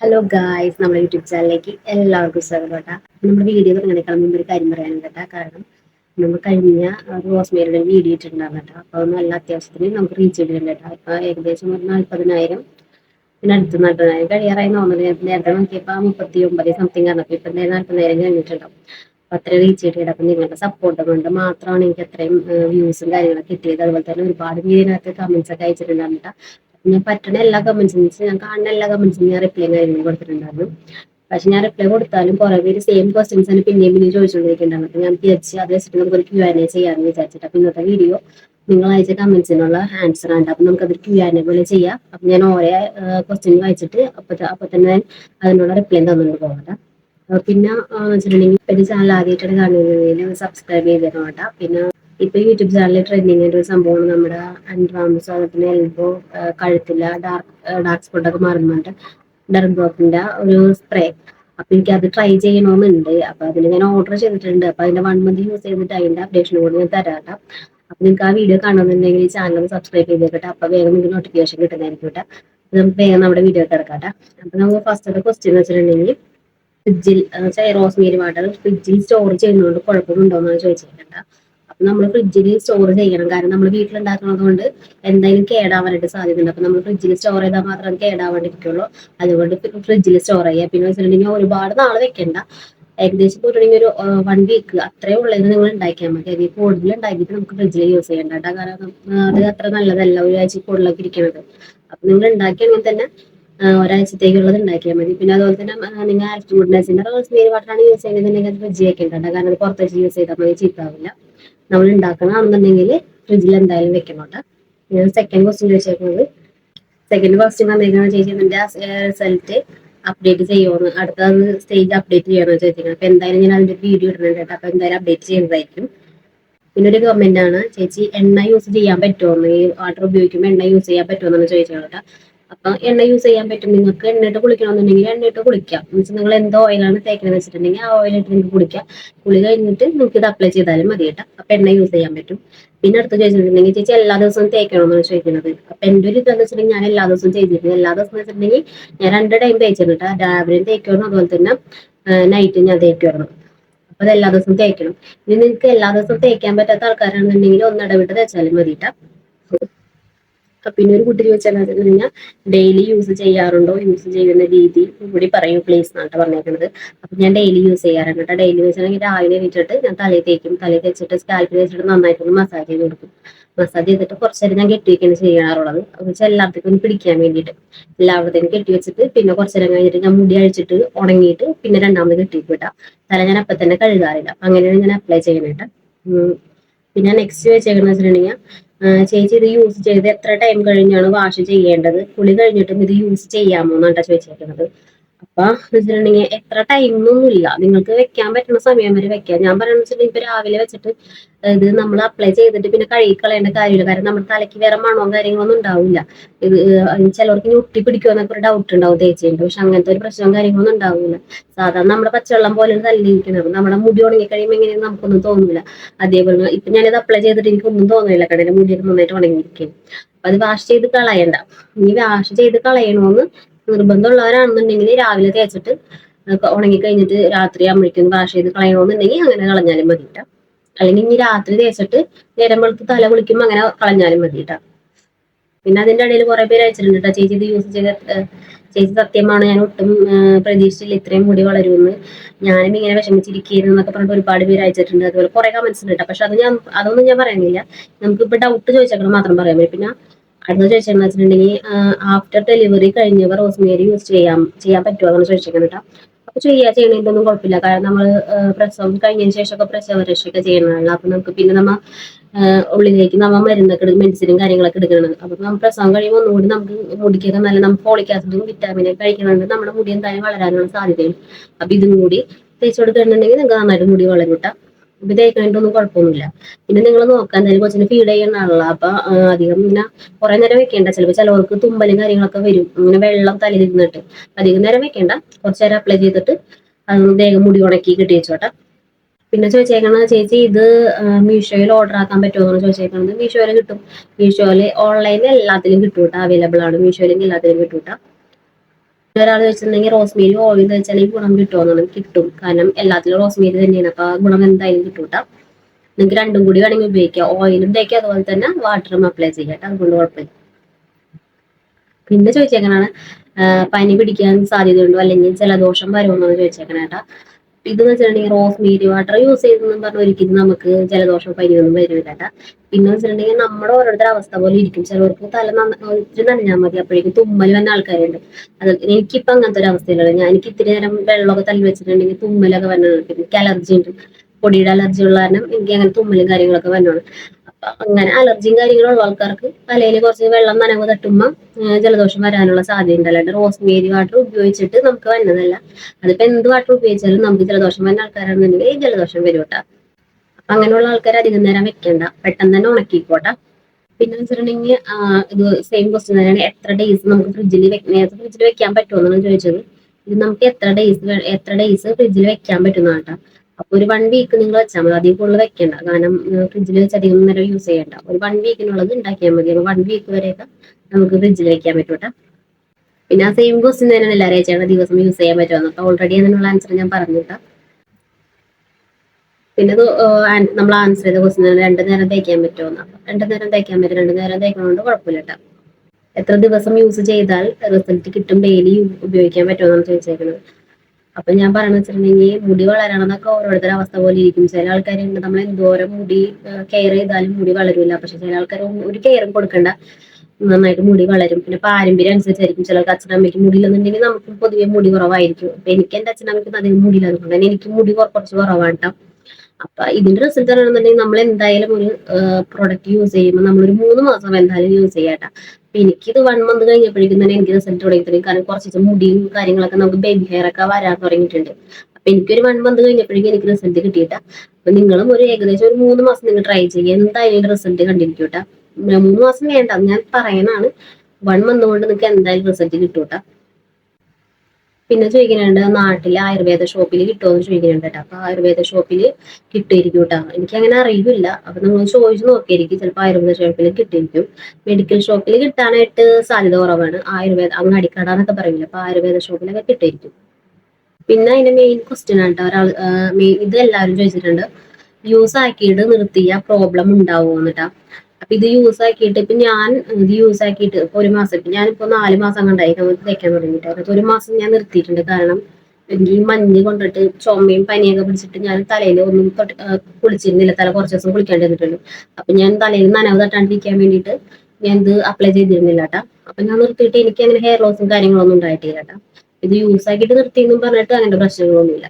Hello guys നമ്മുടെ YouTube ചാനലിലേക്ക് എല്ലാവർക്കും സ്വാഗതം കേട്ടോ. നമ്മുടെ വീഡിയോ തുടങ്ങിയേക്കാൾ മുമ്പ് ഒരു കാര്യം പറയാനും കേട്ടോ. കാരണം നമ്മൾ കഴിഞ്ഞ റോസ്മേരിയുടെ വീഡിയോ ഇട്ടിട്ടുണ്ടായിരുന്നു കേട്ടോ. അപ്പോൾ നല്ല അത്യാവശ്യത്തിന് നമുക്ക് റീച്ച് ചെയ്തിട്ടുണ്ട് കേട്ടോ. അപ്പോൾ ഏകദേശം ഒരു നാൽപ്പതിനായിരം പിന്നെ അടുത്ത് നാൽപ്പതിനായിരം കഴിയാറായി തോന്നുന്നത് നേരത്തെ നോക്കിയപ്പോൾ മുപ്പത്തി ഒമ്പത് സംതിങ് പറഞ്ഞപ്പോൾ ഇപ്പം നാൽപ്പതിനായിരം കഴിഞ്ഞിട്ടുണ്ടാവും. അപ്പോൾ അത്രയും റീച്ച് ചെയ്തിട്ട് അപ്പം നിങ്ങളുടെ സപ്പോർട്ട് കൊണ്ട് മാത്രമാണ് എനിക്ക് അത്രയും വ്യൂസും കാര്യങ്ങളൊക്കെ കിട്ടിയത്. അതുപോലെ തന്നെ ഒരുപാട് വീടിനകത്ത് കമൻസ് ഒക്കെ അയച്ചിട്ടുണ്ടായിരുന്നു ഞാൻ പറ്റണ എല്ലാ കമന്റ്സിനും ഞാൻ കാണുന്ന എല്ലാ കമന്റ്സും ഞാൻ റിപ്ലൈ കാര്യങ്ങളും കൊടുത്തിട്ടുണ്ടായിരുന്നു. പക്ഷെ ഞാൻ റിപ്ലൈ കൊടുത്താലും കുറെ പേര് സെയിം ക്വസ്റ്റ്യൻസ് ആണ് പിന്നെയും പിന്നെയും ചോദിച്ചുകൊണ്ടിരിക്കുന്നുണ്ടായിരുന്നു അപ്പൊ ഞാൻ തിരിച്ച് അത് വെച്ചിട്ട് നമുക്ക് ഒരു ക്യൂ ആൻ എ ചെയ്യാമെന്ന് വിചാരിച്ചിട്ട്. അപ്പൊ ഇന്നത്തെ വീഡിയോ നിങ്ങൾ അയച്ച കമന്റ്സിനുള്ള ആൻസർ ആണ്. അപ്പൊ നമുക്ക് അത് ക്യൂ ആൻ എ പോലെ ചെയ്യാം. അപ്പൊ ഞാൻ ഓരോ ക്വസ്റ്റ്യൻ വായിച്ചിട്ട് അപ്പൊ അപ്പൊ തന്നെ അതിനുള്ള റിപ്ലൈ തന്നുകൊണ്ട് പോകട്ടെ പിന്നെ വെച്ചിട്ടുണ്ടെങ്കിൽ ചാനൽ ആദ്യമായിട്ടാണ് കാണുന്നതെങ്കിൽ സബ്സ്ക്രൈബ് ചെയ്തിരുന്നോട്ടാ പിന്നെ ഇപ്പൊ യൂട്യൂബ് ചാനലിൽ ട്രെൻഡിങ് ആയിട്ട് ഒരു സംഭവമാണ് നമ്മുടെ അൻഡ്രാംസ് അതുപോലെ എൽബോ കഴുത്തില്ല ഡാർക്ക് ഡാർക്ക് സ്പോട്ട് ഒക്കെ മാറുന്നുണ്ട് ഡെർബോക്കിന്റെ ഒരു സ്പ്രേ അപ്പൊ എനിക്ക് അത് ട്രൈ ചെയ്യണമെന്നുണ്ട് അപ്പൊ അതിന് ഞാൻ ഓർഡർ ചെയ്തിട്ടുണ്ട്. അപ്പൊ അതിന്റെ വൺ മന്ത് യൂസ് ചെയ്തിട്ട് അതിന്റെ അപ്ഡേഷൻ കൂടി ഞാൻ തരാം അപ്പൊ നിങ്ങൾക്ക് ആ വീഡിയോ കാണുന്നുണ്ടെങ്കിൽ ചാനൽ സബ്സ്ക്രൈബ് ചെയ്തേക്കട്ടെ. അപ്പൊ വേഗം നിങ്ങൾക്ക് നോട്ടിഫിക്കേഷൻ കിട്ടുന്നതായിരിക്കും കേട്ടോ. നമുക്ക് വേഗം നമ്മുടെ വീഡിയോ കിടക്കാട്ടെ അപ്പൊ നമുക്ക് ഫസ്റ്റ് ക്വസ്റ്റ്യൻ വെച്ചിട്ടുണ്ടെങ്കിൽ ഫ്രിഡ്ജിൽ റോസ്മേരി വാട്ടർ ഫ്രിഡ്ജിൽ സ്റ്റോർ ചെയ്യുന്നതുകൊണ്ട് കുഴപ്പമുണ്ടോ എന്നാണ് ചോദിച്ചിട്ടുണ്ട് അപ്പൊ നമ്മൾ ഫ്രിഡ്ജിൽ സ്റ്റോർ ചെയ്യണം. കാരണം നമ്മൾ വീട്ടിലുണ്ടാക്കുന്നത് കൊണ്ട് എന്തായാലും കേടാവാനായിട്ട് സാധ്യതയുണ്ട്. അപ്പൊ നമ്മൾ ഫ്രിഡ്ജിൽ സ്റ്റോർ ചെയ്താൽ മാത്രമേ കേടാവാണ്ടിരിക്കുള്ളൂ. അതുകൊണ്ട് ഫ്രിഡ്ജിൽ സ്റ്റോർ ചെയ്യുക. പിന്നെ വെച്ചിട്ടുണ്ടെങ്കിൽ ഒരുപാട് നാൾ വെക്കണ്ട. ഏകദേശം പോയിട്ടുണ്ടെങ്കിൽ ഒരു വൺ വീക്ക് അത്രേ ഉള്ളത് നിങ്ങൾ ഉണ്ടാക്കിയാൽ മതി. അതിൽ കൂടുതൽ ഉണ്ടാക്കിയിട്ട് നമുക്ക് ഫ്രിഡ്ജിൽ യൂസ് ചെയ്യണ്ട കാരണം അത് അത്ര നല്ലതല്ല ഒരാഴ്ച കൂടുതലൊക്കെ ഇരിക്കണത്. അപ്പൊ നിങ്ങൾ ഉണ്ടാക്കിയാണെങ്കിൽ തന്നെ ഒരാഴ്ചത്തേക്കുള്ളത് ഉണ്ടാക്കിയാൽ മതി. പിന്നെ അതുപോലെ തന്നെ നിങ്ങൾ ആൽഫ്റ്റൂഡ്നെസിന്റെ റോസ്മേരി വാട്ടറാണ് യൂസ് ചെയ്യുന്നത് അത് ഫ്രിഡ്ജ് വെക്കേണ്ട കാരണം അത് പുറത്തേക്ക് യൂസ് ചെയ്താൽ മതി ചീത്താവില്ല. നമ്മൾ ഉണ്ടാക്കണമെന്നുണ്ടെങ്കിൽ ഫ്രിഡ്ജിൽ എന്തായാലും വെക്കണം കേട്ടോ. സെക്കൻഡ് ക്വസ്റ്റ്യൻ ചോദിച്ചേക്കുന്നത്. സെക്കൻഡ് ക്വസ്റ്റ്യൻ വന്നേക്കുന്നത് ചേച്ചി നിന്റെ റിസൾട്ട് അപ്ഡേറ്റ് ചെയ്യുമെന്ന് അടുത്ത സ്റ്റേജ് അപ്ഡേറ്റ് ചെയ്യണമെന്ന് ചോദിച്ചിരിക്കുന്നത് അപ്പൊ എന്തായാലും ഞാൻ അതിന്റെ വീഡിയോ ഇടുന്നുണ്ട് കേട്ടോ. എന്തായാലും അപ്ഡേറ്റ് ചെയ്യുന്നതായിരിക്കും. പിന്നെ ഒരു കമന്റ് ആണ് ചേച്ചി എണ്ണ യൂസ് ചെയ്യാൻ പറ്റുമോ ഈ വാട്ടർ ഉപയോഗിക്കുമ്പോൾ എണ്ണ യൂസ് ചെയ്യാൻ പറ്റുമോ എന്നാണ് ചോദിച്ചത് കേട്ടോ. അപ്പൊ എണ്ണ യൂസ് ചെയ്യാൻ പറ്റും. നിങ്ങൾക്ക് എണ്ണ എണ്ണയിട്ട് കുളിക്കണമെന്നുണ്ടെങ്കിൽ എണ്ണയിട്ട് കുളിക്കാം. മീൻസ് നിങ്ങൾ എന്തോ ഓയിലാണ് തേക്കുന്നത് വെച്ചിട്ടുണ്ടെങ്കിൽ ആ ഓയിൽ ഇട്ട് നിങ്ങൾക്ക് കുളിക്കാം. കുളി കഴിഞ്ഞിട്ട് നിങ്ങൾക്ക് ഇത് അപ്ലൈ ചെയ്താലും മതി കേട്ടോ. അപ്പൊ എണ്ണ യൂസ് ചെയ്യാൻ പറ്റും. പിന്നെ അടുത്ത് ചോദിച്ചിട്ടുണ്ടെങ്കിൽ ചേച്ചി എല്ലാ ദിവസവും തേക്കണമെന്നാണ് ചോദിക്കുന്നത്. അപ്പൊ എന്റെ ഒരു ഇതെന്ന് വെച്ചിട്ടുണ്ടെങ്കിൽ ഞാൻ എല്ലാ ദിവസവും ചെയ്തിരുന്നു. എല്ലാ ദിവസം വെച്ചിട്ടുണ്ടെങ്കിൽ ഞാൻ രണ്ട് ടൈം തേച്ചിട്ടുണ്ട് രാവിലെയും തേക്കണം അതുപോലെ തന്നെ നൈറ്റ് ഞാൻ തേക്കുമായിരുന്നു അപ്പൊ അത് എല്ലാ ദിവസവും തേക്കണം. ഇനി നിങ്ങൾക്ക് എല്ലാ ദിവസവും തേക്കാൻ പറ്റാത്ത ആൾക്കാരാണെന്നുണ്ടെങ്കിൽ ഒന്നിടവിട്ട് തേച്ചാലും മതിട്ടാ പിന്നെ ഒരു കുട്ടി ചോദിച്ചാൽ കഴിഞ്ഞാൽ ഡെയിലി യൂസ് ചെയ്യാറുണ്ടോ? യൂസ് ചെയ്യുന്ന രീതി കൂടി പറയൂ പ്ലീസ് എന്നാണ് പറഞ്ഞേക്കുന്നത് അപ്പൊ ഞാൻ ഡെയിലി യൂസ് ചെയ്യാറുണ്ട് കേട്ടോ ഡെയിലി വെച്ചിട്ടുണ്ടെങ്കിൽ രാവിലെ വെച്ചിട്ട് ഞാൻ തലയിൽ തേക്കും തലയിൽ തേച്ചിട്ട് സ്കാൽപ്പിൽ വെച്ചിട്ട് നന്നായിട്ടൊന്ന് മസാജ് ചെയ്ത് കൊടുക്കും. മസാജ് ചെയ്തിട്ട് കുറച്ച് നേരം ഞാൻ കെട്ടി വെക്കുകയാണ് ചെയ്യാറുള്ളത്. വെച്ചാൽ എല്ലാവർക്കും പിടിക്കാൻ വേണ്ടിയിട്ട്. എല്ലാവരുടെയും കെട്ടി വെച്ചിട്ട് പിന്നെ കുറച്ച് നേരം കഴിഞ്ഞിട്ട് ഞാൻ മുടി അഴിച്ചിട്ട് ഉണങ്ങിയിട്ട് പിന്നെ രണ്ടാമത് കെട്ടി വിട്ടാ തല ഞാൻ അപ്പം തന്നെ കഴുകാറില്ല അങ്ങനെയാണ് ഞാൻ അപ്ലൈ ചെയ്യുന്നത് പിന്നെ നെക്സ്റ്റ് ചെയ്യണമെന്ന് വെച്ചിട്ടുണ്ടെങ്കിൽ ചേച്ചി ഇത് യൂസ് ചെയ്ത് എത്ര ടൈം കഴിഞ്ഞാണ് വാഷ് ചെയ്യേണ്ടത്? കുളി കഴിഞ്ഞിട്ടും ഇത് യൂസ് ചെയ്യാമോ എന്നാണ് ചോദിച്ചേക്കുന്നത്. അപ്പൊ വെച്ചിട്ടുണ്ടെങ്കിൽ എത്ര ടൈമൊന്നുമില്ല നിങ്ങൾക്ക് വെക്കാൻ പറ്റുന്ന സമയം വരെ വെക്കാം. ഞാൻ പറയുന്നത് വെച്ചിട്ടുണ്ടെങ്കിൽ ഇപ്പൊ രാവിലെ വെച്ചിട്ട് ഇത് നമ്മൾ അപ്ലൈ ചെയ്തിട്ട് പിന്നെ കഴുകി കളയേണ്ട കാര്യമില്ല. കാരണം നമ്മുടെ തലയ്ക്ക് വേറെ മണവും കാര്യങ്ങളൊന്നും ഉണ്ടാവില്ല. ഇത് ചിലവർക്ക് ഇനി ഒട്ടി പിടിക്കുമെന്നൊക്കെ ഒരു ഡൗട്ട് ഉണ്ടാവും തേച്ചിട്ടുണ്ട്. പക്ഷെ അങ്ങനത്തെ ഒരു പ്രശ്നവും കാര്യങ്ങളൊന്നും ഉണ്ടാവില്ല. സാധാരണ നമ്മുടെ പച്ചവെള്ളം പോലെ തല്ലിയിരിക്കുന്നത് നമ്മുടെ മുടി ഉണങ്ങി കഴിയുമ്പോൾ എങ്ങനെയാണ് നമുക്കൊന്നും തോന്നില്ല അതേപോലെ ഇപ്പൊ ഞാനിത് അപ്ലൈ ചെയ്തിട്ട് എനിക്കൊന്നും തോന്നില്ല കാരണം മുടിയൊക്കെ നന്നായിട്ട് ഉണങ്ങിയിരിക്കും അപ്പൊ അത് വാഷ് ചെയ്ത് കളയണ്ട. ഇനി വാഷ് ചെയ്ത് കളയണമെന്ന് നിർബന്ധമുള്ളവരാണെന്നുണ്ടെങ്കിൽ രാവിലെ തേച്ചിട്ട് ഉണങ്ങി കഴിഞ്ഞിട്ട് രാത്രി അമ്മയ്ക്കൊന്ന് വാഷ് ചെയ്ത് കളയണമെന്നുണ്ടെങ്കിൽ അങ്ങനെ കളഞ്ഞാലും മതി കേട്ടോ അല്ലെങ്കിൽ ഇനി രാത്രി തേച്ചിട്ട് നേരം വെളുത്ത് തല കുളിക്കുമ്പോൾ അങ്ങനെ കളഞ്ഞാലും മതി കേട്ടോ പിന്നെ അതിന്റെ ഇടയിൽ കുറെ പേര് അയച്ചിട്ടുണ്ട് കേട്ടോ ചേച്ചി ഇത് യൂസ് ചെയ്ത ചേച്ചി സത്യമാണ് ഞാൻ ഒട്ടും പ്രതീക്ഷിച്ചില്ല ഇത്രയും മുടി വളരുമെന്ന്. ഞാനും ഇങ്ങനെ വിഷമിച്ചിരിക്കുന്നു എന്നൊക്കെ പറഞ്ഞിട്ട് ഒരുപാട് പേര് അയച്ചിട്ടുണ്ട്. അതുപോലെ കുറെ കമന്റ്സ് ഉണ്ട് കേട്ടോ പക്ഷെ അത് ഞാൻ അതൊന്നും ഞാൻ പറയുന്നില്ല. നമുക്ക് ഇപ്പൊ ഡൗട്ട് ചോദിച്ചേക്കണം മാത്രം പറയാൻ പറ്റും. പിന്നെ അടുത്ത ചോദിച്ചാൽ വെച്ചിട്ടുണ്ടെങ്കിൽ ആഫ്റ്റർ ഡെലിവറി കഴിഞ്ഞവർ റോസ്മേരി യൂസ് ചെയ്യാം ചെയ്യാൻ പറ്റുമോ എന്ന് ചോദിച്ചേക്കണം കേട്ടോ. അപ്പൊ ചെയ്യാ ചെയ്യണതിലൊന്നും കുഴപ്പമില്ല. കാരണം നമ്മൾ പ്രസവം കഴിഞ്ഞതിന് ശേഷമൊക്കെ പ്രസവ രക്ഷയൊക്കെ ചെയ്യണമല്ലോ അപ്പൊ നമുക്ക് പിന്നെ നമ്മ ഉള്ളിലേക്ക് നമ്മ മരുന്നൊക്കെ എടുക്കും മെഡിസിനും കാര്യങ്ങളൊക്കെ എടുക്കണം അപ്പൊ നമ്മൾ പ്രസവം കഴിയുമ്പോൾ ഒന്നുകൂടി നമുക്ക് മുടിക്കൊക്കെ നല്ല നമ്മൾ ഫോളിക് ആസിഡും വിറ്റാമിനും കഴിക്കുന്നുണ്ട് നമ്മുടെ മുടി എന്തായാലും വളരാനുള്ള സാധ്യതയുണ്ട്. അപ്പൊ ഇതും കൂടി തേച്ച് കൊടുക്കുന്നുണ്ടെങ്കിൽ നിങ്ങൾക്ക് നന്നായിട്ട് മുടി വളരും കേട്ടോ. ഇത് തേക്കണേണ്ടൊന്നും കുഴപ്പമൊന്നുമില്ല. പിന്നെ നിങ്ങൾ നോക്കാൻ എന്തായാലും കൊച്ചിന് ഫീഡ് ചെയ്യുന്ന അപ്പൊ അധികം ഇങ്ങനെ കുറെ നേരം വെക്കേണ്ട. ചിലപ്പോൾ ചിലവർക്ക് തുമ്പലും കാര്യങ്ങളൊക്കെ വരും. അങ്ങനെ വെള്ളം തലയിലിരുന്നിട്ട്. അധികം നേരം വെക്കേണ്ട. കുറച്ച് നേരം അപ്ലൈ ചെയ്തിട്ട് അത് വേഗം മുടി ഉണക്കി കിട്ടി വെച്ചോട്ടെ. പിന്നെ ചോദിച്ചേക്കണ ചേച്ചി ഇത് മീഷോയിൽ ഓർഡർ ആക്കാൻ പറ്റുമോ എന്ന് ചോദിച്ചേക്കണത് മീഷോയിൽ കിട്ടും. മീഷോയിൽ ഓൺലൈനിൽ എല്ലാത്തിലും കിട്ടും കേട്ടോ അവൈലബിൾ ആണ്. മീഷോയിലും എല്ലാത്തിലും കിട്ടും കേട്ടോ ഒരാൾ ചോദിച്ചിട്ടുണ്ടെങ്കിൽ റോസ്മേരി ഓയിൽ വെച്ചാൽ ഈ ഗുണം കിട്ടുമെന്നാണ് കിട്ടും. കാരണം എല്ലാത്തിലും റോസ്മേരി തന്നെയാണ്. അപ്പൊ ആ ഗുണം എന്തായാലും കിട്ടൂട്ട. നിങ്ങൾക്ക് രണ്ടും കൂടി വേണമെങ്കിൽ ഉപയോഗിക്കാം. ഓയിലും തേക്കാം അതുപോലെ തന്നെ വാട്ടറും അപ്ലൈ ചെയ്യാം അതുകൊണ്ട് കുഴപ്പമില്ല. പിന്നെ ചോദിച്ചേക്കണാണ് പനി പിടിക്കാൻ സാധ്യതയുണ്ടോ? അല്ലെങ്കിൽ ജലദോഷം വരുമെന്നാണ് ചോദിച്ചേക്കണേട്ടാ ഇതെന്ന് വെച്ചിട്ടുണ്ടെങ്കിൽ റോസ് മീരി വാട്ടർ യൂസ് ചെയ്തെന്ന് പറഞ്ഞ ഒരിക്കലും നമുക്ക് ജലദോഷം പനിയൊന്നും വരില്ല പിന്നെ വെച്ചിട്ടുണ്ടെങ്കിൽ നമ്മുടെ ഓരോരുത്തരുടെ അവസ്ഥ പോലെ ഇരിക്കും. ചിലവർക്ക് തല ഇത്തിരി നനഞ്ഞാൽ മതി. അപ്പോഴേക്കും തുമ്മൽ വന്ന ആൾക്കാരുണ്ട്. അത് എനിക്കിപ്പോ അങ്ങനത്തെ ഒരു അവസ്ഥയിലുള്ള ഞാൻ എനിക്ക് ഇത്തിരി നേരം വെള്ളമൊക്കെ തല്ലി വെച്ചിട്ടുണ്ടെങ്കിൽ തുമ്മലൊക്കെ വന്നു എനിക്ക് അലർജി ഉണ്ട്. പൊടിയുടെ അലർജി ഉള്ള കാരണം എനിക്ക് അങ്ങനെ തുമ്മലും കാര്യങ്ങളൊക്കെ വന്നോളൂ അങ്ങനെ അലർജിയും കാര്യങ്ങളുള്ള ആൾക്കാർക്ക് തലയിൽ കുറച്ച് വെള്ളം നനവ് തട്ടുമ്പോൾ ജലദോഷം വരാനുള്ള സാധ്യത ഉണ്ട് അല്ലാണ്ട് റോസ്മേരി വാട്ടർ ഉപയോഗിച്ചിട്ട് നമുക്ക് വന്നതല്ല. അതിപ്പോ എന്ത് വാട്ടർ ഉപയോഗിച്ചാലും നമുക്ക് ജലദോഷം വരുന്ന ആൾക്കാരാണെന്നുണ്ടെങ്കിൽ ജലദോഷം വരും കേട്ടോ. അപ്പൊ അങ്ങനെയുള്ള ആൾക്കാർ അധികം നേരം വെക്കണ്ട. പെട്ടെന്ന് തന്നെ ഉണക്കിക്കോട്ടെ. പിന്നെ വെച്ചിട്ടുണ്ടെങ്കിൽ ഇത് സെയിം ക്വസ്റ്റ്യൻ തന്നെയാണ്. എത്ര ഡേയ്സ് നമുക്ക് ഫ്രിഡ്ജിൽ നേരത്തെ ഫ്രിഡ്ജിൽ വെക്കാൻ പറ്റുമോ പറ്റുമെന്നാണ് ചോദിച്ചത്. ഇത് നമുക്ക് എത്ര ഡേയ്സ് എത്ര ഡേയ്സ് ഫ്രിഡ്ജിൽ വെക്കാൻ പറ്റുന്നതാട്ടോ അപ്പൊ ഒരു വൺ വീക്ക് നിങ്ങൾ വെച്ചാൽ മതി. അധികം കൂടുതൽ വെക്കണ്ട. കാരണം ഫ്രിഡ്ജിൽ വെച്ച് അധികം നേരം യൂസ് ചെയ്യണ്ട. ഒരു വൺ വീക്കിനുള്ളത് ഉണ്ടാക്കിയാൽ മതി. അപ്പൊ വൺ വീക്ക് വരെയൊക്കെ നമുക്ക് ഫ്രിഡ്ജിൽ വെക്കാൻ പറ്റൂട്ടെ പിന്നെ ആ സെയിം ക്വസ്റ്റ്യൻ തന്നെയാണ് എല്ലാവരും ചേട്ടാ ദിവസം യൂസ് ചെയ്യാൻ പറ്റുമെന്ന് അപ്പൊ ഓൾറെഡി അതിനുള്ള ആൻസർ ഞാൻ പറഞ്ഞിട്ടാ പിന്നെ നമ്മൾ ആൻസർ ചെയ്ത ക്വസ്റ്റ്യൻ രണ്ട് നേരം തേക്കാൻ പറ്റുമെന്ന് രണ്ട് നേരം തേക്കാൻ പറ്റും. രണ്ട് നേരം തേക്കണോണ്ട് കുഴപ്പമില്ല എത്ര ദിവസം യൂസ് ചെയ്താൽ റിസൾട്ട് കിട്ടും ഡെയിലി ഉപയോഗിക്കാൻ പറ്റുമെന്നാണ് ചോദിച്ചേക്കുന്നത്. അപ്പൊ ഞാൻ പറഞ്ഞു വെച്ചിട്ടുണ്ടെങ്കിൽ മുടി വളരണതൊക്കെ ഓരോരുത്തരുടെ അവസ്ഥ പോലെ ഇരിക്കും. ചില ആൾക്കാരുണ്ട് നമ്മൾ എന്തോരം മുടി കെയർ ചെയ്താലും മുടി വളരില്ല പക്ഷെ ചില ആൾക്കാർ ഒരു കെയറും കൊടുക്കണ്ട. നന്നായിട്ട് മുടി വളരും. പിന്നെ പാരമ്പര്യം അനുസരിച്ചായിരിക്കും. ചിലർക്ക് അച്ഛനമ്മയ്ക്ക് മുടിയില്ലെന്നുണ്ടെങ്കിൽ നമുക്ക് പൊതുവെ മുടി കുറവായിരിക്കും. അപ്പൊ എനിക്ക് എന്റെ അച്ഛനമ്മയ്ക്ക് അധികം മുടിയില്ല അതുകൊണ്ട് തന്നെ എനിക്ക് മുടി കുറച്ച് കുറവാണ് അപ്പൊ ഇതിന്റെ റിസൾട്ട് ആണെന്നുണ്ടെങ്കിൽ നമ്മൾ എന്തായാലും ഒരു പ്രൊഡക്റ്റ് യൂസ് ചെയ്യുമ്പോൾ നമ്മളൊരു മൂന്ന് മാസം എന്തായാലും യൂസ് ചെയ്യാട്ടാ എനിക്കിത് വൺ മന്ത് കഴിഞ്ഞപ്പോഴേക്കും തന്നെ എനിക്ക് റിസൾട്ട് തുടങ്ങി കാരണം കുറച്ച് മുടിയും കാര്യങ്ങളൊക്കെ നമുക്ക് ബേബി ഹെയർ ഒക്കെ വരാൻ തുടങ്ങിയിട്ടുണ്ട്. അപ്പൊ എനിക്കൊരു വൺ മന്ത് കഴിഞ്ഞപ്പോഴേക്കും എനിക്ക് റിസൾട്ട് കിട്ടിയിട്ട. അപ്പൊ നിങ്ങളും ഒരു ഏകദേശം ഒരു മൂന്ന് മാസം നിങ്ങൾ ട്രൈ ചെയ്യുക. എന്തായാലും റിസൾട്ട് കണ്ടിരിക്കൂട്ടാ. മൂന്ന് മാസം വേണ്ട ഞാൻ പറയണാണ് വൺ മന്ത് കൊണ്ട് നിങ്ങൾക്ക് എന്തായാലും റിസൾട്ട് കിട്ടൂട്ടാ. പിന്നെ ചോദിക്കുന്നുണ്ട് നാട്ടിലെ ആയുർവേദ ഷോപ്പിൽ കിട്ടുമോ എന്ന് ചോദിക്കുന്നുണ്ട് കേട്ടോ അപ്പൊ ആയുർവേദ ഷോപ്പിൽ കിട്ടുമായിരിക്കും കേട്ടോ എനിക്ക് അങ്ങനെ അറിയില്ല. അപ്പൊ നിങ്ങൾ ചോദിച്ചു നോക്കിയിരിക്കും ചിലപ്പോൾ ആയുർവേദ ഷോപ്പിൽ കിട്ടിയിരിക്കും. മെഡിക്കൽ ഷോപ്പിൽ കിട്ടാനായിട്ട് സാധ്യത കുറവാണ്. ആയുർവേദ അങ്ങാടിക്കട എന്നൊക്കെ പറയില്ല. അപ്പൊ ആയുർവേദ ഷോപ്പിലൊക്കെ കിട്ടിയിരിക്കും. പിന്നെ അതിന്റെ മെയിൻ ക്വസ്റ്റ്യൻ ആണ് കേട്ടോ ഒരാൾ ഇത് എല്ലാവരും ചോദിച്ചിട്ടുണ്ട്. യൂസ് ആക്കിയിട്ട് നിർത്തിയ പ്രോബ്ലം ഉണ്ടാവുമോ? എന്നിട്ടാ അപ്പൊ ഇത് യൂസ് ആക്കിയിട്ട് ഇപ്പൊ ഞാൻ ഇത് യൂസ് ആക്കിയിട്ട് ഒരു മാസം ഇപ്പൊ ഞാനിപ്പോ നാല് മാസം കണ്ടായി തേക്കാൻ തുടങ്ങിയിട്ട്. അതൊരു ഒരു മാസം ഞാൻ നിർത്തിയിട്ടുണ്ട്. കാരണം എനിക്ക് മഞ്ഞ് കൊണ്ടിട്ട് ചുമയും പനിയൊക്കെ പിടിച്ചിട്ട് ഞാൻ തലയിൽ ഒന്നും തൊട്ട് കുളിച്ചിരുന്നില്ല. തല കുറച്ച് ദിവസം കുളിക്കാണ്ടിരുന്നിട്ടുള്ളൂ അപ്പൊ ഞാൻ തലയിൽ നനവ് തട്ടാണ്ടിരിക്കാൻ വേണ്ടിയിട്ട് ഞാൻ ഇത് അപ്ലൈ ചെയ്തിരുന്നില്ല കേട്ടാ. അപ്പൊ ഞാൻ നിർത്തിയിട്ട് എനിക്ക് അങ്ങനെ ഹെയർ ലോസും കാര്യങ്ങളൊന്നും ഉണ്ടായിട്ടില്ല കേട്ടാ. ഇത് യൂസ് ആക്കിയിട്ട് നിർത്തിയെന്നും പറഞ്ഞിട്ട് അങ്ങനെ പ്രശ്നങ്ങളൊന്നുമില്ല.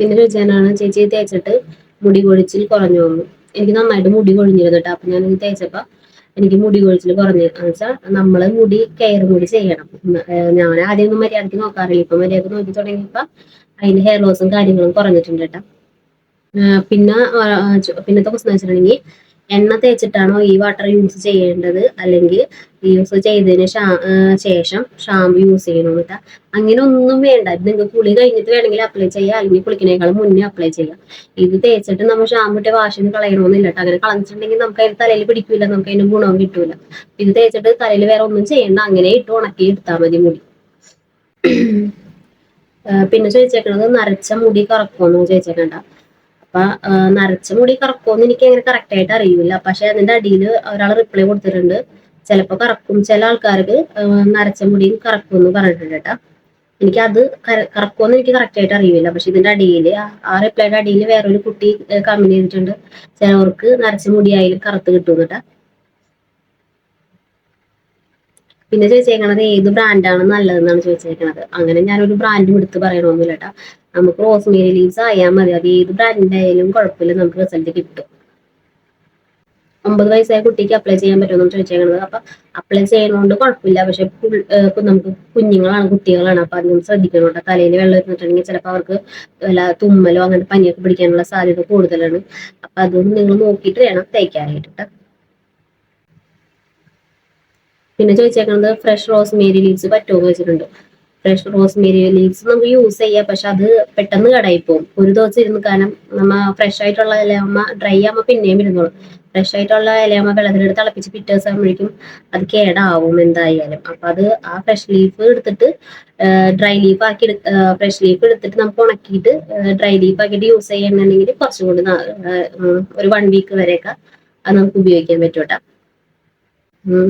പിന്നെ ചോദിച്ചാലാണ് ചേച്ചി തേച്ചിട്ട് മുടി കൊഴിച്ചിൽ കുറഞ്ഞു വന്നു. എനിക്ക് നന്നായിട്ട് മുടി കൊഴിഞ്ഞിരുന്നു കേട്ടോ. അപ്പൊ ഞാൻ തേച്ചപ്പോ എനിക്ക് മുടി കൊഴിച്ചിൽ കുറഞ്ഞു. വെച്ചാൽ നമ്മൾ മുടി കെയർ കൂടി ചെയ്യണം. ഞാൻ ആദ്യം ഒന്നും മര്യാദയ്ക്ക് നോക്കാറില്ല. ഇപ്പൊ മര്യാദ നോക്കി തുടങ്ങിയപ്പോ അതിന്റെ ഹെയർ ലോസും കാര്യങ്ങളും കുറഞ്ഞിട്ടുണ്ട് കേട്ടോ. പിന്നെ പിന്നത്തെ പ്രശ്നം വെച്ചിട്ടുണ്ടെങ്കിൽ എണ്ണ തേച്ചിട്ടാണോ ഈ വാട്ടർ യൂസ് ചെയ്യേണ്ടത്? അല്ലെങ്കിൽ യൂസ് ചെയ്തതിന് ശേഷം ഷാമ്പു യൂസ് ചെയ്യണം കേട്ടോ അങ്ങനെ ഒന്നും വേണ്ട. നിങ്ങൾക്ക് കുളി കഴിഞ്ഞിട്ട് വേണമെങ്കിൽ അപ്ലൈ ചെയ്യാം. അല്ലെങ്കിൽ കുളിക്കണേക്കാളും മുന്നേ അപ്ലൈ ചെയ്യാം. ഇത് തേച്ചിട്ട് നമ്മൾ ഷാമ്പു ഇട്ട് വാഷ് ചെയ്ത് കളയണമെന്നില്ല കേട്ടോ അങ്ങനെ കളഞ്ഞിട്ടുണ്ടെങ്കിൽ നമുക്ക് അതിന് തലയിൽ പിടിക്കില്ല നമുക്ക് അതിന് ഗുണവും കിട്ടൂല. ഇത് തേച്ചിട്ട് തലയിൽ വേറെ ഒന്നും ചെയ്യണ്ട. അങ്ങനെ ഇട്ട് ഉണക്കി എടുത്താൽ മതി മുടി. പിന്നെ ചോദിച്ചേക്കണത് നരച്ച മുടി കറക്കുമെന്ന് ചോദിച്ചേക്കണ്ട. അപ്പൊ നരച്ച മുടി കറക്കുമെന്ന് എനിക്ക് അങ്ങനെ കറക്റ്റ് ആയിട്ട് അറിയില്ല. പക്ഷെ അതിന്റെ അടിയിൽ ഒരാൾ റിപ്ലൈ കൊടുത്തിട്ടുണ്ട്. ചിലപ്പോൾ കറക്കും. ചില ആൾക്കാർക്ക് നരച്ച മുടിയും കറക്കും എന്ന് പറഞ്ഞിട്ടുണ്ട് കേട്ടോ. എനിക്ക് അത് കറക്കുമെന്ന് എനിക്ക് കറക്റ്റ് ആയിട്ട് അറിയില്ല. പക്ഷെ ഇതിന്റെ അടിയിൽ ആ റിപ്ലൈയുടെ അടിയിൽ വേറൊരു കുട്ടി കമന്റ് ചെയ്തിട്ടുണ്ട്. ചിലവർക്ക് നരച്ച മുടിയായാലും കറുത്ത് കിട്ടും കേട്ടോ. പിന്നെ ചോദിച്ചേക്കണത് ഏത് ബ്രാൻഡാണ് നല്ലതെന്നാണ് ചോദിച്ചേക്കണത്. അങ്ങനെ ഞാനൊരു ബ്രാൻഡും എടുത്ത് പറയണമെന്നില്ല കേട്ടോ. നമുക്ക് റോസ്മേരി ലീവ്സ് ആയാൽ മതി. അത് ഏത് ബ്രാൻഡായാലും കുഴപ്പമില്ല. നമുക്ക് റിസൾട്ട് കിട്ടും. ഒമ്പത് വയസ്സായ കുട്ടിക്ക് അപ്ലൈ ചെയ്യാൻ പറ്റുമെന്ന് ചോദിച്ചേക്കണത്. അപ്പൊ അപ്ലൈ ചെയ്യണോണ്ട് കുഴപ്പമില്ല. പക്ഷെ നമുക്ക് കുഞ്ഞുങ്ങളാണ് കുട്ടികളാണ്. അപ്പൊ അധികം ശ്രദ്ധിക്കണം തലയിൽ വെള്ളം ഇരുന്നിട്ടുണ്ടെങ്കിൽ ചിലപ്പോൾ അവർക്ക് വല്ല തുമ്മലോ അങ്ങനെ പനിയൊക്കെ പിടിക്കാനുള്ള സാധ്യത കൂടുതലാണ്. അപ്പൊ അതൊന്നും നിങ്ങൾ നോക്കിയിട്ട് വേണം തയ്ക്കാനായിട്ട് പിന്നെ ചോദിച്ചേക്കുന്നത് ഫ്രഷ് റോസ് മേരി ലീവ്സ് പറ്റുമോ വെച്ചിട്ടുണ്ട് ഫ്രഷ് റോസ്മേരി ലീവ്സ് നമുക്ക് യൂസ് ചെയ്യാം. പക്ഷെ അത് പെട്ടെന്ന് കടായി പോകും ഒരു ദിവസം ഇരുന്ന് കാരണം നമ്മ ഫ്രഷ് ആയിട്ടുള്ള ഇലയമ്മ ഡ്രൈ ആകുമ്പോൾ പിന്നെയും ഇരുന്നോളും ഫ്രഷ് ആയിട്ടുള്ള ഇലയമ്മ വെള്ളത്തിലെടുത്ത് തിളപ്പിച്ച് പിറ്റേ ദിവസം ആകുമ്പോഴേക്കും അത് കേടാവും എന്തായാലും. അപ്പൊ അത് ആ ഫ്രഷ് ലീഫ് എടുത്തിട്ട് ഡ്രൈ ലീഫ് ആക്കി ഫ്രഷ് ലീഫ് എടുത്തിട്ട് നമുക്ക് ഉണക്കിയിട്ട് ഡ്രൈ ലീഫ് ആക്കിയിട്ട് യൂസ് ചെയ്യണമെന്നുണ്ടെങ്കിൽ കുറച്ചും കൂടി ഒരു വൺ വീക്ക് വരെയൊക്കെ അത് നമുക്ക് ഉപയോഗിക്കാൻ പറ്റും കേട്ടോ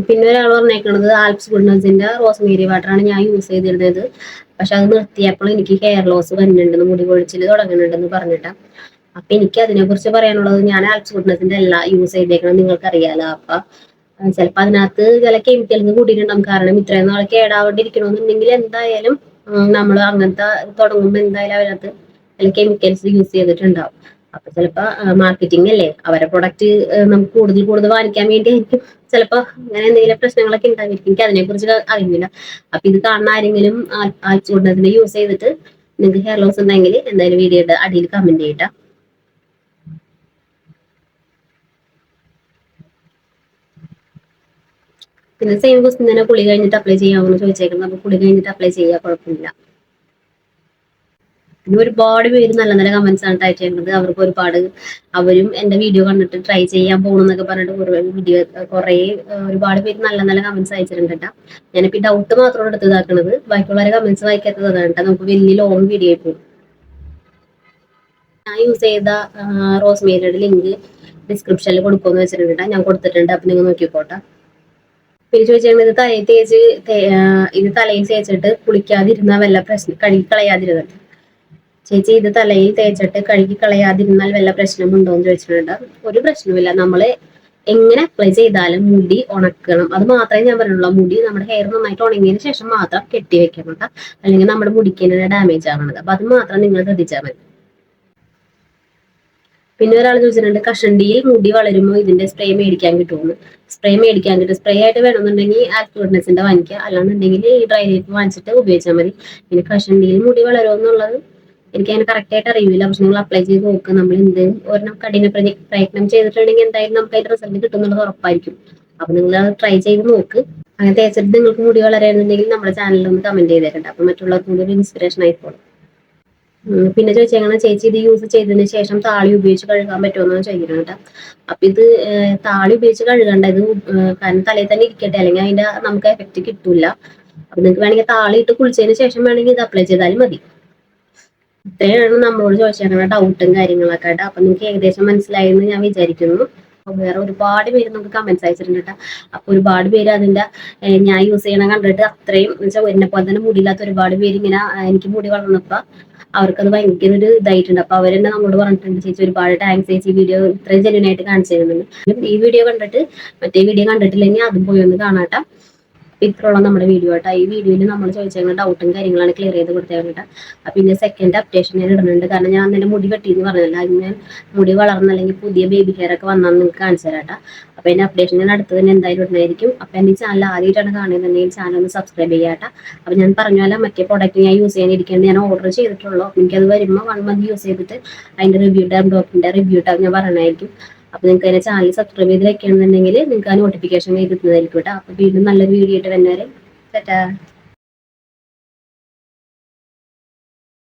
പിന്നെ ഒരാൾ പറഞ്ഞേക്കണത് ആൽപ്സ് ഗുഡ്നസിന്റെ റോസ്മേരി വാട്ടറാണ് ഞാൻ യൂസ് ചെയ്തിരുന്നത്. പക്ഷെ അത് നിർത്തിയപ്പോൾ എനിക്ക് ഹെയർ ലോസ് വരുന്നുണ്ടെന്ന് മുടി കൊഴിച്ചിൽ തുടങ്ങുന്നുണ്ടെന്ന് പറഞ്ഞിട്ട്. അപ്പൊ എനിക്ക് അതിനെ കുറിച്ച് പറയാനുള്ളത് ഞാൻ ആൽപ്സ് ഗുഡ്നസിന്റെ എല്ലാം യൂസ് ചെയ്തേക്കണം നിങ്ങൾക്ക് അറിയാലോ അപ്പൊ ചിലപ്പോ അതിനകത്ത് ചില കെമിക്കൽസ് കൂട്ടിയിട്ടുണ്ടാവും കാരണം ഇത്രയും നാളെ കേടാവാണ്ടിരിക്കണമെന്നുണ്ടെങ്കിൽ എന്തായാലും നമ്മൾ അങ്ങനത്തെ തുടങ്ങുമ്പോൾ എന്തായാലും അതിനകത്ത് ചില കെമിക്കൽസ് യൂസ് ചെയ്തിട്ടുണ്ടാവും. അപ്പൊ ചിലപ്പോ മാർക്കറ്റിംഗ് അല്ലേ? അവരെ പ്രൊഡക്റ്റ് നമുക്ക് കൂടുതൽ കൂടുതൽ വാങ്ങിക്കാൻ വേണ്ടി ആയിരിക്കും ചിലപ്പോ അങ്ങനെ എന്തെങ്കിലും പ്രശ്നങ്ങളൊക്കെ ഉണ്ടായിരിക്കും എനിക്ക് അതിനെ കുറിച്ച് അറിയുന്നില്ല. അപ്പൊ ഇത് കാണുന്ന ആരെങ്കിലും ആഴ്ച യൂസ് ചെയ്തിട്ട് നിങ്ങൾക്ക് ഹെയർ ലോസ് ഉണ്ടെങ്കിൽ എന്തായാലും വീഡിയോയുടെ അടിയിൽ കമന്റ് ചെയ്യട്ടാ. പിന്നെ സെയിം ക്വസ്റ്റിൻ തന്നെ കുളി കഴിഞ്ഞിട്ട് അപ്ലൈ ചെയ്യാമെന്ന് ചോദിച്ചേക്കുന്നത്. അപ്പൊ കുളി കഴിഞ്ഞിട്ട് അപ്ലൈ ചെയ്യാൻ കുഴപ്പമില്ല. പിന്നെ ഒരുപാട് പേര് നല്ല നല്ല കമന്റ്സ് ആണ് ടൈറ്റ് ചെയ്യുന്നത്. അവർക്ക് ഒരുപാട് അവരും എന്റെ വീഡിയോ കണ്ടിട്ട് ട്രൈ ചെയ്യാൻ പോകണം എന്നൊക്കെ പറഞ്ഞിട്ട് വീഡിയോ കുറേ ഒരുപാട് പേര് നല്ല നല്ല കമന്റ്സ് അയച്ചിട്ടുണ്ട് കേട്ടോ ഞാനിപ്പോ ഈ ഡൗട്ട് മാത്രമാണ് എടുത്ത് ബാക്കിയുള്ളവരെ കമന്റ്സ് വായിക്കാത്തത് അതാണ് കേട്ടോ നമുക്ക് വലിയ ലോങ് വീഡിയോ ആയി പോകും ഞാൻ യൂസ് ചെയ്ത റോസ്മേരിയുടെ ലിങ്ക് ഡിസ്ക്രിപ്ഷനിൽ കൊടുക്കുമെന്ന് വെച്ചിട്ടുണ്ട് ഞാൻ കൊടുത്തിട്ടുണ്ട്. അപ്പൊ നിങ്ങൾ നോക്കിക്കോട്ടെ. പിന്നെ ചോദിച്ചാൽ ഇത് തലയിൽ തേച്ച് ഇത് തലയിൽ തേച്ചിട്ട് കുളിക്കാതിരുന്ന വല്ല പ്രശ്നം കഴുകി കളയാതിരുന്നത് ചേച്ചി ഇത് തലയിൽ തേച്ചിട്ട് കഴുകി കളയാതിരുന്നാൽ വല്ല പ്രശ്നമുണ്ടോ എന്ന് ചോദിച്ചിട്ടുണ്ട്. ഒരു പ്രശ്നവുമില്ല. നമ്മൾ എങ്ങനെ അപ്ലൈ ചെയ്താലും മുടി ഉണക്കണം. അത് മാത്രമേ ഞാൻ പറയുള്ളൂ മുടി നമ്മുടെ ഹെയർ നന്നായിട്ട് ഉണങ്ങിയതിന് ശേഷം മാത്രം കെട്ടി വെക്കണം അല്ലെങ്കിൽ നമ്മുടെ മുടിക്ക് തന്നെ ഡാമേജ് ആവണത് അപ്പൊ അത് മാത്രം നിങ്ങൾ ശ്രദ്ധിച്ചാൽ മതി. പിന്നെ ഒരാൾ ചോദിച്ചിട്ടുണ്ട് കഷണ്ടിയിൽ മുടി വളരുമ്പോൾ ഇതിന്റെ സ്പ്രേ മേടിക്കാൻ കിട്ടുമെന്ന് സ്പ്രേ മേടിക്കാൻ കിട്ടും. സ്പ്രേ ആയിട്ട് വേണമെന്നുണ്ടെങ്കിൽ ആക്ടിവേറ്റ്നസിന്റെ വാങ്ങിക്കുക അല്ലാന്നുണ്ടെങ്കിൽ ഈ ഡ്രൈ ലീഫ് വാങ്ങിച്ചിട്ട് ഉപയോഗിച്ചാൽ മതി. പിന്നെ കഷണ്ടിയിൽ മുടി വളരുമെന്നുള്ളത് എനിക്ക് അതിന് കറക്റ്റ് ആയിട്ട് അറിയില്ല. പക്ഷെ നിങ്ങൾ അപ്ലൈ ചെയ്ത് നോക്കുക നമ്മൾ എന്ത് ഒരെണ്ണം കഠിന പ്രയത്നം ചെയ്തിട്ടുണ്ടെങ്കിൽ എന്തായാലും നമുക്ക് അതിന്റെ റിസൾട്ട് കിട്ടുന്നുള്ളത് ഉറപ്പായിരിക്കും. അപ്പൊ നിങ്ങൾ അത് ട്രൈ ചെയ്ത് നോക്ക്. അങ്ങനെ തേച്ചിട്ട് നിങ്ങൾക്ക് മുടി വളരെയെന്നുണ്ടെങ്കിൽ നമ്മുടെ ചാനലിൽ ഒന്ന് കമന്റ് ചെയ്തേക്കട്ടെ അപ്പൊ മറ്റുള്ളവർക്കും കൂടി ഒരു ഇൻസ്പിറേഷൻ ആയിക്കോളും. പിന്നെ ചോദിച്ചാൽ ചേച്ചി ഇത് യൂസ് ചെയ്തതിന് ശേഷം താളി ഉപയോഗിച്ച് കഴുകാൻ പറ്റുമെന്നാണ് ചോദിക്കുന്നത് കേട്ടോ. അപ്പൊ ഇത് താളി ഉപയോഗിച്ച് കഴുകണ്ട. ഇത് കാരണം തലയിൽ തന്നെ ഇരിക്കട്ടെ. അല്ലെങ്കിൽ അതിന്റെ നമുക്ക് എഫക്റ്റ് കിട്ടൂല. അപ്പൊ നിങ്ങൾക്ക് വേണമെങ്കിൽ താളി ഇട്ട് കുളിച്ചതിന് ശേഷം വേണമെങ്കിൽ ഇത് അപ്ലൈ ചെയ്താലും മതി. ഇത്രയാണ് നമ്മളോട് ചോദിച്ചേക്കുന്ന ഡൗട്ടും കാര്യങ്ങളൊക്കെ ആയിട്ട്. അപ്പൊ നിങ്ങൾക്ക് ഏകദേശം മനസ്സിലായെന്ന് ഞാൻ വിചാരിക്കുന്നു. വേറെ ഒരുപാട് പേര് നമുക്ക് കമന്റ്സ് അയച്ചിട്ടുണ്ട് കേട്ടോ. അപ്പൊ ഒരുപാട് പേര് അതിന്റെ ഞാൻ യൂസ് ചെയ്യണ കണ്ടിട്ട് അത്രയും വെച്ചാൽ എന്നെ പോലെ തന്നെ മുടിയില്ലാത്ത ഒരുപാട് പേര് ഇങ്ങനെ എനിക്ക് മുടി വളർന്നപ്പോ അവർക്കത് ഭയങ്കര ഒരു ഇതായിട്ടുണ്ട്. അപ്പൊ അവരെന്നെ നമ്മളോട് പറഞ്ഞിട്ടുണ്ട് ചേച്ചി ഒരുപാട് ടാങ്ക്സ് ചേച്ചി വീഡിയോ ഇത്രയും ജെന്യൂനായിട്ട് കാണിച്ചു തരുന്നുണ്ട് ഈ വീഡിയോ കണ്ടിട്ട് മറ്റേ വീഡിയോ കണ്ടിട്ടില്ലെങ്കിൽ അതും പോയി ഒന്ന് കാണാട്ടോ ഇത്രയുള്ള നമ്മുടെ വീഡിയോ കേട്ടോ ഈ വീഡിയോയിൽ നമ്മൾ ചോദിച്ചാൽ ഡൗട്ടും കാര്യങ്ങളാണ് ക്ലിയർ ചെയ്ത് കൊടുത്തേ കേട്ടോ. അപ്പൊ പിന്നെ സെക്കൻഡ് അപ്ഡേഷൻ ഞാൻ ഇടുന്നുണ്ട്. കാരണം ഞാൻ അന്നേരം മുടി എന്ന് പറഞ്ഞില്ല. അതിന് മുടി വളർന്ന അല്ലെങ്കിൽ പുതിയ ബേബി ഹെയർ ഒക്കെ വന്നാൽ നിങ്ങൾക്ക് കാണിച്ചു തരാട്ടാ അപ്പൊ എന്റെ അപ്ഡേഷൻ ഞാൻ അടുത്ത് തന്നെ എന്തായാലും ഇടുന്നതായിരിക്കും. അപ്പൊ എന്റെ ചാനൽ ആദ്യമായിട്ടാണ് കാണുന്നുണ്ടെങ്കിൽ ചാനൽ ഒന്ന് സബ്സ്ക്രൈബ് ചെയ്യാട്ടാ അപ്പൊ ഞാൻ പറഞ്ഞ മറ്റേ പ്രോഡക്റ്റ് ഞാൻ യൂസ് ചെയ്യാനിരിക്കുന്നത് ഞാൻ ഓർഡർ ചെയ്തിട്ടുള്ളൂ. എനിക്കത് വരുമ്പോൾ വൺ മന്ത് യൂസ് ചെയ്തിട്ട് അതിന്റെ റിവ്യൂ ടൈം ഡോക്ടറിന്റെ റിവ്യൂ ഞാൻ പറയണമായിരിക്കും അപ്പൊ നിങ്ങൾക്ക് അതിന്റെ ചാനൽ സബ്സ്ക്രൈബ് ചെയ്ത് വെക്കണമെന്നുണ്ടെങ്കിൽ നിങ്ങൾക്ക് ആ നോട്ടിഫിക്കേഷൻ കിട്ടുന്നതായിരിക്കും കേട്ടോ. അപ്പൊ വീണ്ടും നല്ലൊരു വീഡിയോ ആയിട്ട് വരുന്നവരെ